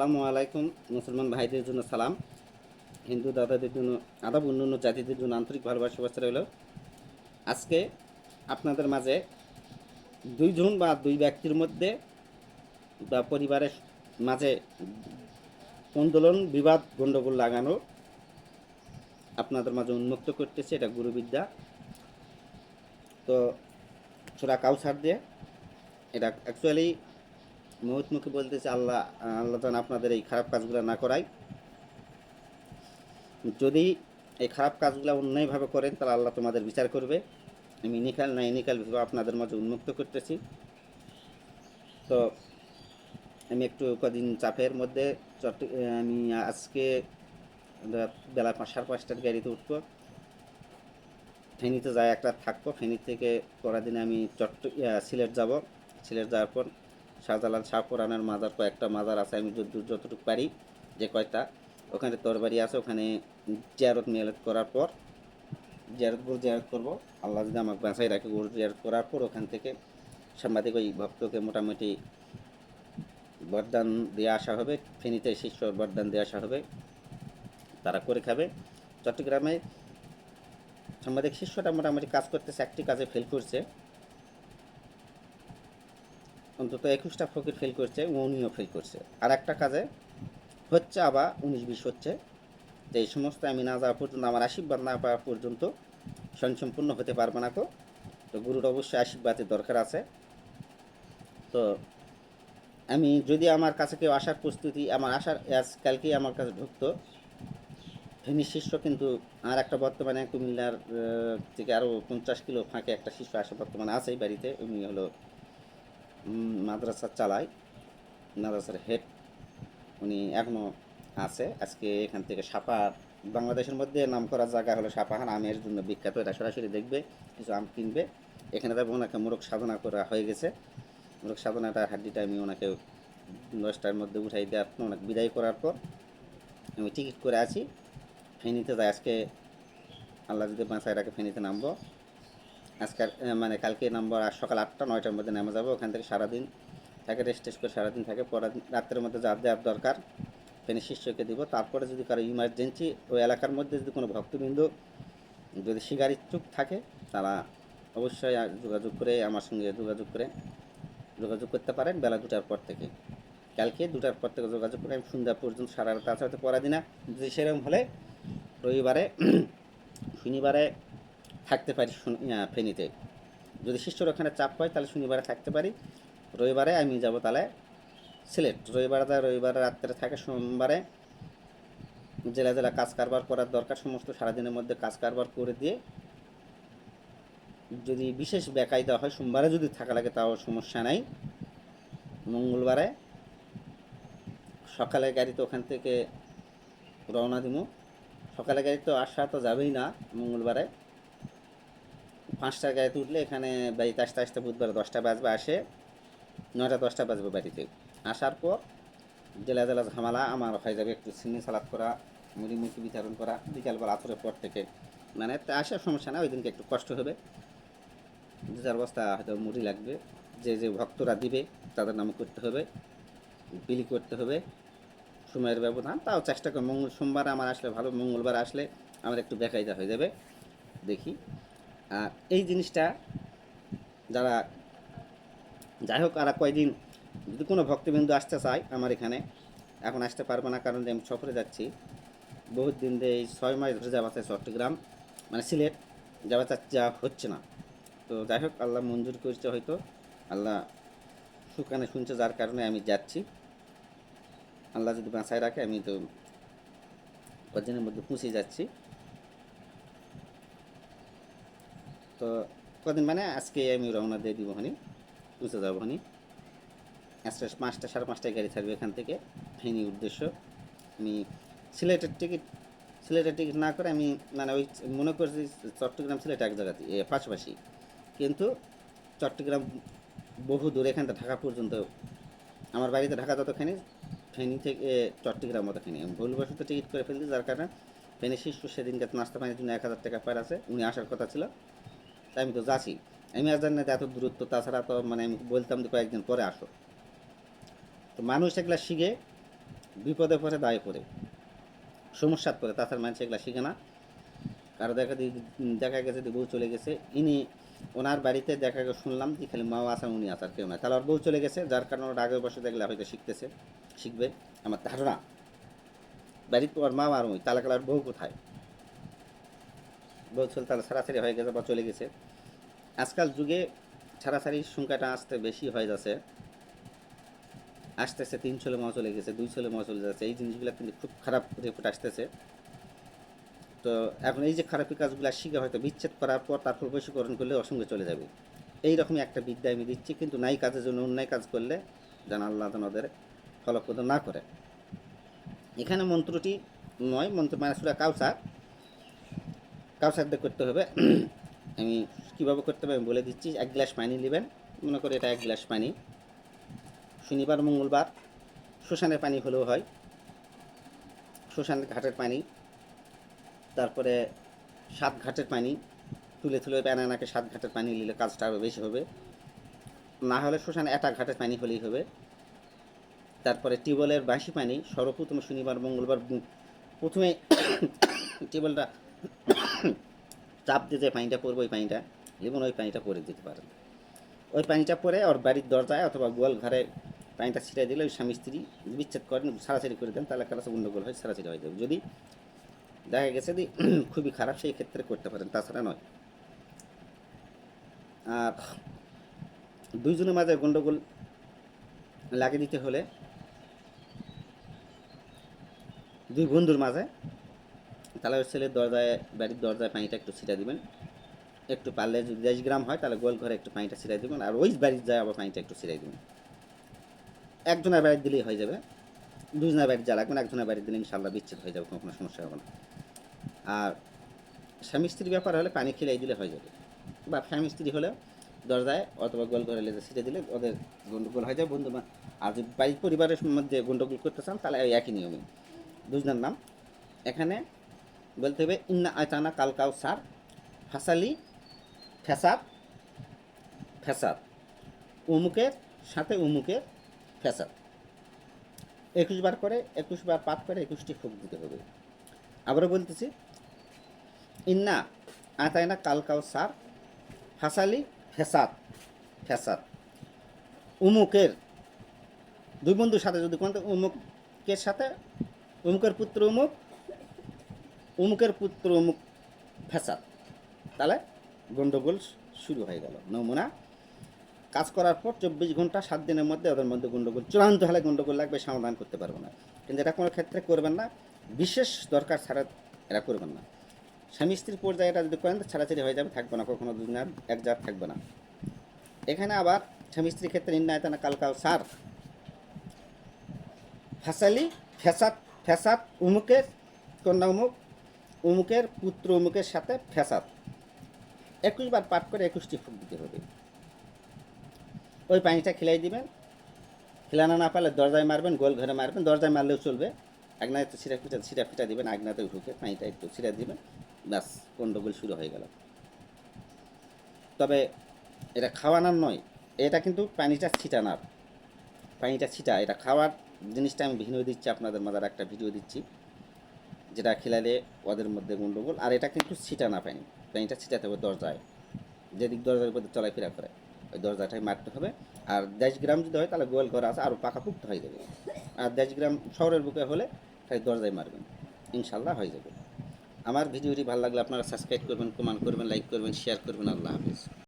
আসসালামু আলাইকুম, মুসলমান ভাইদের জন্য সালাম। হিন্দু দাদাদের জন্য আদাব, অন্যান্য জাতিদের জন্য আন্তরিক ভালোবাসা, শুভেচ্ছা রইল। আজকে আপনাদের মাঝে দুইজন বা দুই ব্যক্তির মধ্যে বা পরিবারের মাঝে আন্দোলন, বিবাদ গণ্ডগোল লাগানো আপনাদের মাঝে উন্মুক্ত করতেছে, এটা গুরুবিদ্যা। তো ছোড়া কাউসার দিয়ে, এটা অ্যাকচুয়ালি মুখে বলতেছে আল্লাহ আল্লাহ যেন আপনাদের এই খারাপ কাজগুলো না করায়। যদি এই খারাপ কাজগুলো অন্যায়ভাবে করেন, তাহলে আল্লাহ তোমাদের বিচার করবে। আমি ইনিকাল না নিকাল ভেবে আপনাদের মাঝে উন্মুক্ত করতেছি। তো আমি একটু কদিন চাপের মধ্যে চট্ট, আমি আজকে বেলা সাড়ে পাঁচটার গাড়িতে উঠবো। ফেনীতে যাই একটা থাকব। ফেনী থেকে পরের দিনে আমি চট্ট সিলেট যাব। সিলেট যাওয়ার পর শাহজালাল শাহ কোরআনের মাজার কয়েকটা মাজার আছে, আমি যত- যতটুকু পারি যে কয়টা, ওখানে তরবারি আছে, ওখানে জিয়ারত মেয়ারত করার পর, জিয়ারত গরু জিয়ারত করব। আল্লাহ যদি আমাকে বাঁচাই রাখে গরু জিয়ারত করার পর, ওখান থেকে সাংবাদিক ওই ভক্তকে মোটামুটি বরদান দিয়ে আসা হবে, ফেনীতে শিষ্য বরদান দিয়ে আসা হবে, তারা করে খাবে। চট্টগ্রামে সাংবাদিক শিষ্যটা মোটামুটি কাজ করতেছে, একটি কাজে ফেল করছে। অন্তত একুশটা ফকির ফেল করছে, উনিও ফেল করছে। আর একটা কাজে হচ্ছে আবার উনিশ বিশ হচ্ছে। যে এই সমস্ত আমি না যাওয়া পর্যন্ত, আমার আশীর্বাদ না পাওয়া পর্যন্ত স্বয়ংসম্পূর্ণ হতে পারবে না তো। তো গুরুর অবশ্যই আশীর্বাদের দরকার আছে। তো আমি যদি আমার কাছে কেউ আসার প্রস্তুতি, আমার আসার আজ কালকেই আমার কাছে ঢুকতো। ফেনী শিষ্য কিন্তু আর একটা বর্তমানে কুমিল্লার থেকে আরও পঞ্চাশ কিলো ফাঁকে একটা শিষ্য আসে বর্তমানে আছেই বাড়িতে, উনি হলো মাদ্রাসা চালায়, মাদ্রাসার হেড উনি এখনও আছে। আজকে এখান থেকে সাপাহার বাংলাদেশের মধ্যে নাম করা জায়গা হলো সাপাহার আমের জন্য বিখ্যাত, এটা সরাসরি দেখবে, কিছু আম কিনবে। এখানে তারপর ওনাকে মোরগ সাধনা করা হয়ে গেছে। মোরগ সাধনাটা হাড্ডিটা আমি ওনাকে দশটার মধ্যে উঠাই দেওয়ার পর, ওনাকে বিদায় করার পর আমি টিকিট করে আছি। ফেনীতে যাই, আজকে আল্লাহ যদি বাঁচায় রাখে ফেনীতে নামবো। আজকাল মানে কালকে নামবো আর সকাল আটটা, নয়টার মধ্যে নেমে যাব। ওখান থেকে সারাদিন থাকে রেস্ট টেস্ট করে সারাদিন থাকে। পরের রাত্রের মধ্যে যা দেওয়ার দরকার ফেনী শিষ্যকে দিব। তারপরে যদি কারও ইমার্জেন্সি ওই এলাকার মধ্যে যদি কোনো ভক্তবৃন্দ যদি শিকার ইচ্ছুক থাকে, তারা অবশ্যই যোগাযোগ করে, আমার সঙ্গে যোগাযোগ করে, যোগাযোগ করতে পারেন বেলা দুটার পর থেকে। কালকে দুটার পর থেকে যোগাযোগ করে, আমি সন্ধ্যা পর্যন্ত সারা রাত আছে। হয়তো পরের দিনা যদি সেরকম হলে রবিবারে, শনিবারে থাকতে পারি ফেনীতে। যদি শিষ্যর ওখানে চাপ হয়, তাহলে শনিবারে থাকতে পারি। রবিবারে আমি যাব তাহলে সিলেট। রবিবারে রবিবারে রাত্রে থাকে সোমবারে। জেলা জেলা কাজ কারবার করার দরকার, সমস্ত সারাদিনের মধ্যে কাজ কারবার করে দিয়ে যদি বিশেষ বেকায়দা হয়, সোমবারে যদি থাকা লাগে তাও সমস্যা নাই। মঙ্গলবারে সকালে গাড়িতে ওখান থেকে রওনা দিব সকালে গাড়ি তো আসা তো যাবেই না মঙ্গলবারে। পাঁচটার গাড়িতে উঠলে এখানে বাড়িতে আসতে আসতে বুধবার দশটা বাজবে, আসে নয়টা, দশটা বাজবে বাড়িতে। আসার পর জেলা জেলা ঝামেলা, আমার হয়ে যাবে একটু সিনি সালাদ করা, মুড়ি মুখি বিতরণ করা, বিকালবেলা আথরের পর থেকে। মানে তা আসার সমস্যা না ওই দিনকে একটু কষ্ট হবে। দু চার বস্তা হয়তো মুড়ি লাগবে, যে যে ভক্তরা দিবে তাদের নাম করতে হবে, বিলি করতে হবে, সময়ের ব্যবধান, তাও চেষ্টা করি মঙ্গল সোমবার আমার আসলে ভালো, মঙ্গলবার আসলে আমার একটু বেকায়দা হয়ে যাবে, দেখি। এই জিনিসটা যারা, যাই হোক, আর কয়দিন যদি কোনো ভক্তবিন্দু আসতে চায় আমার এখানে, এখন আসতে পারবে না কারণ আমি সফরে যাচ্ছি। বহুত দিন ধরে এই ছয় মাস ধরে যাওয়া আছে চট্টগ্রাম মানে সিলেট, যাওয়া যাওয়া হচ্ছে না। তো যাই হোক, আল্লাহ মঞ্জুর করছে হয়তো, আল্লাহ সুখানে শুনছে যার কারণে আমি যাচ্ছি। আল্লাহ যদি বাঁচায় রাখে, আমি তো কদিনের মধ্যে পৌঁছে যাচ্ছি। তো কদিন মানে আজকে আমি রওনা দিয়ে দিব হানি, পৌঁছে যাব হানি। আজকে পাঁচটা, সাড়ে পাঁচটায় গাড়ি থাকবে এখান থেকে। ফেনি উদ্দেশ্য, আমি সিলেটের টিকিট সিলেটের টিকিট না করে আমি মানে ওই মনে করছি চট্টগ্রাম, সিলেট এক জায়গাতে পাশাপাশি। কিন্তু চট্টগ্রাম বহু দূর, এখান থেকে ঢাকা পর্যন্ত, আমার বাড়িতে ঢাকা যতখানি, ফেনী থেকে চট্টগ্রাম অতখানি। আমি ভুলবশত টিকিট করে ফেলছি, যার কারণে ফেনী শিশু সেদিনকে নাস্তা পানির জন্য এক হাজার টাকা পার আছে, উনি আসার কথা ছিল। তাই আমি তো যাচ্ছি। আমি আর জানি না এত দূরত্ব, তাছাড়া তো মানে আমি বলতাম যে কয়েকদিন পরে আসো। তো মানুষ এগুলা শিখে বিপদে পড়ে, দায়ে পড়ে, সমস্যাত পড়ে, তাছাড়া মানুষ এগুলা শিখে না। কারও দেখা দেখা গেছে যে বউ চলে গেছে, ইনি ওনার বাড়িতে দেখা গেছে, শুনলাম যে খালি মাও আসার উনি আসার কেউ নাই। তাহলে ওর বউ চলে গেছে, যার কারণে ওর আগে বসে দেখলে হয়তো শিখতেছে, শিখবে, আমার ধারণা। বাড়িতে ওর মা আর ওই, তাহলে কালার বউ কোথায়? বউ চলে তাহলে ছাড়াছাড়ি হয়ে গেছে বা চলে গেছে। আজকাল যুগে ছাড়াছাড়ির সংখ্যাটা আসতে বেশি হয়ে যাচ্ছে। আসতেছে তিন ছেলে মাও চলে গেছে, দুই ছেলে মাও চলে যাচ্ছে। এই জিনিসগুলো কিন্তু খুব খারাপ রিপোর্ট আসতেছে। তো এখন এই যে খারাপি কাজগুলো শিখে হয়তো বিচ্ছেদ করার পর তারপর বশীকরণ করলে অসঙ্গে চলে যাবে। এই রকমই একটা বিদ্যা আমি দিচ্ছি, কিন্তু নাই কাজের জন্য অন্যায় কাজ করলে যেন আল্লাহ যেন ওদের ফলপ্রদ না করে। এখানে মন্ত্রটি নয়, মন্ত্র মানে সুরা কাউসার। কাউসার দিয়ে করতে হবে? আমি কীভাবে করতে হবে আমি বলে দিচ্ছি, এক গ্লাস পানি নেবেন। মনে করি এটা এক গ্লাস পানি। শনিবার, মঙ্গলবার, শ্মশানের পানি হলেও হয়। শ্মশান ঘাটের পানি, তারপরে সাত ঘাটের পানি, তুলে তুলে প্যানানাকে সাত ঘাটের পানি নিলে কাজটা আরও বেশি হবে। না হলে শ্মশানে একটা ঘাটের পানি হলেই হবে। তারপরে টিউবওয়েলের বাসি পানি, সর্বপ্রথম শনিবার, মঙ্গলবার, প্রথমে টিউবওয়েলটা চাপ দিয়ে যে পানিটা পড়বে ওই পানিটা এবং ওই পানিটা পরে দিতে পারেন। ওই পানিটা পরে ওর বাড়ির দরজায় অথবা গোয়াল ঘরে পানিটা ছিটাই দিলে ওই স্বামী স্ত্রী বিচ্ছেদ করেন সারাসারি করে দেন, তাহলে কাছে গণ্ডগোল হয় সারাসারি হয়ে যাবে। যদি দেখা গেছে যে খুবই খারাপ, সেই ক্ষেত্রে করতে পারেন, তাছাড়া নয়। আর দুইজনের মাঝে গণ্ডগোল লাগিয়ে দিতে হলে দুই বন্ধুর মাঝে ওই ছেলের দরজায়, বাড়ির দরজায় পানিটা একটু ছিটা দিবেন। একটু পারলে যদি দশ গ্রাম হয়, তাহলে গোল ঘরে একটু পানিটা ছিটাই দেবেন। আর ওই বাড়ির যায় আবার পানিটা একটু ছিটাই দেবেন। একজনের বাড়ি দিলেই হয়ে যাবে। দুজনের বাড়ি যা লাগবে না একজনের বাড়ি দিলে ইনশাল্লাহ বিচ্ছেদ হয়ে যাবে, কোনো কোনো সমস্যা হবে না। আর স্বামী স্ত্রীর ব্যাপার হলে পানি খেলাই দিলে হয়ে যাবে। বা স্বামী স্ত্রী হলে দরজায় অথবা গোল ঘরে লেজে ছিটে দিলে ওদের গন্ডগোল হয়ে যাবে বন্ধু আর যদি বাড়ির পরিবারের মধ্যে গন্ডগোল করতে চান, তাহলে ওই একই নিয়মে। দুজনের নাম। এখানে বলতে হবে, ইন্না আয়তানা কালকাউ সার ফাসালি ফেসাদ ফেসাদ উমুকের সাথে উমুকের ফেসাদ একুশ বার করে, একুশ বার পাঠ করে একুশটি ফুক দিতে হবে। আবারও বলতেছি, ইন্না আতায়না কালকাউ সার ফাসালি ফেসাদ ফেসাদ উমুকের, দুই বন্ধুর সাথে যদি কোন, উমুকের সাথে, উমুকের পুত্র উমুক উমুকের পুত্র অমুক ফেসাদ তাহলে গণ্ডগোল শুরু হয়ে গেল। নমুনা। কাজ করার পর চব্বিশ ঘণ্টা, সাত দিনের মধ্যে ওদের মধ্যে গণ্ডগোল চূড়ান্ত হলে গণ্ডগোল লাগবে, সমাধান করতে পারব না। কিন্তু এটা কোনো ক্ষেত্রে করবেন না। বিশেষ দরকার ছাড়া এরা করবেন না। স্বামী স্ত্রীর পর্যায়ে এটা যদি করেন, তো ছাড়াছাড়ি হয়ে যাবে, থাকবে না, কখনো দুদিন আর এক জাত থাকবে না। এখানে আবার স্বামী স্ত্রীর ক্ষেত্রে নির্ণয় না কালকাও সার ফাসালি ফেসাদ ফেসাদ উমুকের, কন্যা উমুক উমুকের পুত্র অমুকের সাথে ফেসাদ একুশ বার পাঠ করে একুশটি ফুক দিতে হবে। ওই পানিটা খেলাই দিবেন। খেলানো না পারলে দরজায় মারবেন, গোল ঘরে মারবেন, দরজায় মারলেও চলবে। আগনায় তো সিরা ফিটা সিরা ফিটা দিবেন আগনাতে ঢুকে পানিটা একটু ছিটা দিবেন। ব্যাস, গন্ডগোল শুরু হয়ে গেল। তবে এটা খাওয়ানোর নয়, এটা কিন্তু পানিটা ছিটানার। পানিটা ছিটা, এটা খাওয়ার জিনিসটা আমি ভিডিও দিচ্ছি, আপনাদের মাঝে আর একটা ভিডিও দিচ্ছি। যেটা খেলালে ওদের মধ্যে গন্ডগোল, আর এটা কিন্তু ছিটা ছিটানা পানি পানিটা ছিটাতে হবে দরজায়, যেদিক দরজার উপরে চলাফেরা করে, ওই দরজাটাই মারতে হবে। আর দশ গ্রাম যদি হয়, তাহলে গোয়াল ঘর আছে আরও পাকাপুক্ত হয়ে যাবে। আর দশ গ্রাম শহরের বুকে হলে তাই দরজায় মারবেন ইনশাল্লাহ হয়ে যাবে। আমার ভিডিওটি ভালো লাগলে আপনারা সাবস্ক্রাইব করবেন কমেন্ট করবেন লাইক করবেন শেয়ার করবেন। আল্লাহ হাফিজ।